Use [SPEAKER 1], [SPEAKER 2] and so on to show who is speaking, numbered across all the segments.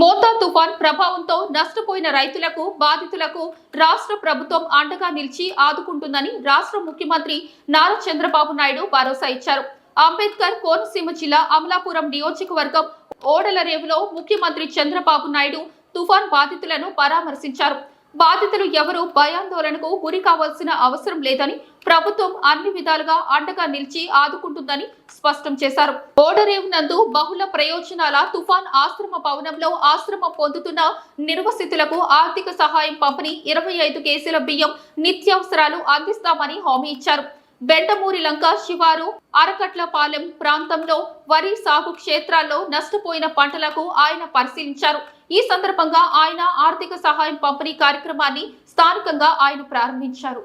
[SPEAKER 1] మోతా తుఫాన్ ప్రభావంతో నష్టపోయిన రైతులకు బాధితులకు రాష్ట్ర ప్రభుత్వం అండగా నిలిచి ఆదుకుంటుందని రాష్ట్ర ముఖ్యమంత్రి నారా చంద్రబాబు నాయుడు భరోసా ఇచ్చారు. అంబేద్కర్ కోనసీమ జిల్లా అమలాపురం నియోజకవర్గం ఓడల రేవులో ముఖ్యమంత్రి చంద్రబాబు నాయుడు తుఫాన్ బాధితులను పరామర్శించారు. బాధితులు ఎవరూ భయాందోళనకు గురి కావాల్సిన అవసరం లేదని ప్రభుత్వం అన్ని విధాలుగా అండగా నిలిచి ఆదుకుంటుందని స్పష్టం చేశారు. ఓడరేవు నందు బహుళ ప్రయోజనాల తుఫాన్ ఆశ్రమ భవనంలో ఆశ్రమం పొందుతున్న నిర్వసితులకు ఆర్థిక సహాయం పంపిణీ ఇరవై ఐదు కేసుల బియ్యం నిత్యావసరాలు అందిస్తామని హామీ ఇచ్చారు. బెండమూరి లంక శివారు అరకట్లపాలెం ప్రాంతంలో వరి సాగు క్షేత్రాల్లో నష్టపోయిన పంటలకు ఆయన పరిశీలించారు. ఈ సందర్భంగా ఆయన ఆర్థిక సహాయం పంపిణీ కార్యక్రమాన్ని స్థానికంగా ఆయన ప్రారంభించారు.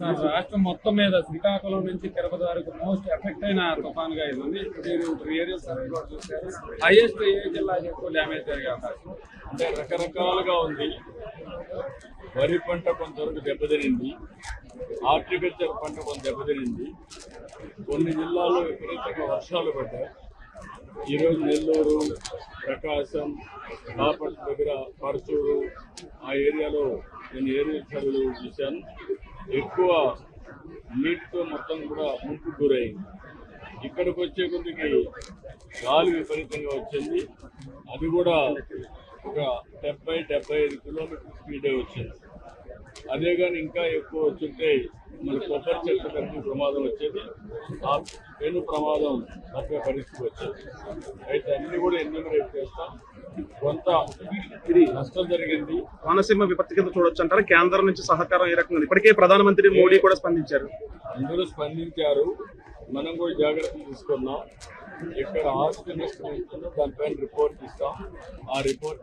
[SPEAKER 2] సార్ రాష్ట్రం మొత్తం మీద శ్రీకాకుళం నుంచి తిరుపతి వరకు మోస్ట్ ఎఫెక్ట్ అయిన తుఫాన్గా ఇది ఉంది మీరు ఏరియల్ సర్వే కూడా హైయెస్ట్ ఏ జిల్లాకి ఎక్కువ డ్యామేజ్ జరిగే అవకాశం
[SPEAKER 3] అంటే రకరకాలుగా ఉంది. వరి పంట కొంతవరకు దెబ్బతినింది. హార్టికల్చర్ పంట కొంత దెబ్బతినింది. కొన్ని జిల్లాల్లో విపరీతంగా వర్షాలు పడ్డాయి. ఈరోజు నెల్లూరు ప్రకాశం బాపట్ల దగ్గర పరచూరు ఆ ఏరియాలో నేను ఏరియా సర్వేలు చూశాను. ఎక్కువ నీటితో మొత్తం కూడా ముంపు గురైంది. ఇక్కడికి వచ్చే కొద్దికి గాలి విపరీతంగా వచ్చింది. అది కూడా ఒక డెబ్బై డెబ్బై ఐదు కిలోమీటర్ స్పీడే వచ్చింది. అదే కానీ ఇంకా ఎక్కువ వచ్చింటే మన కొబ్బరి చెట్ల కలిపి ప్రమాదం వచ్చేది. ఆ పెను ప్రమాదం తప్పే పరిస్థితి వచ్చేది. అయితే అన్నీ కూడా ఎన్యూమరేట్ చేస్తాం. కొంత ఇది నష్టం జరిగింది.
[SPEAKER 4] కోనసీమ విపత్తి కింద చూడొచ్చు అంటారు? కేంద్రం నుంచి సహకారం ఏ రకంగా ఉంది? ఇప్పటికే ప్రధానమంత్రి మోడీ కూడా స్పందించారు.
[SPEAKER 3] అందరూ స్పందించారు. మనం కూడా జాగ్రత్తలు తీసుకున్నాం ఇక్కడ ఆస్తి నష్టం ఉంటుందో. దానిపైన రిపోర్ట్ ఇస్తాం. ఆ రిపోర్ట్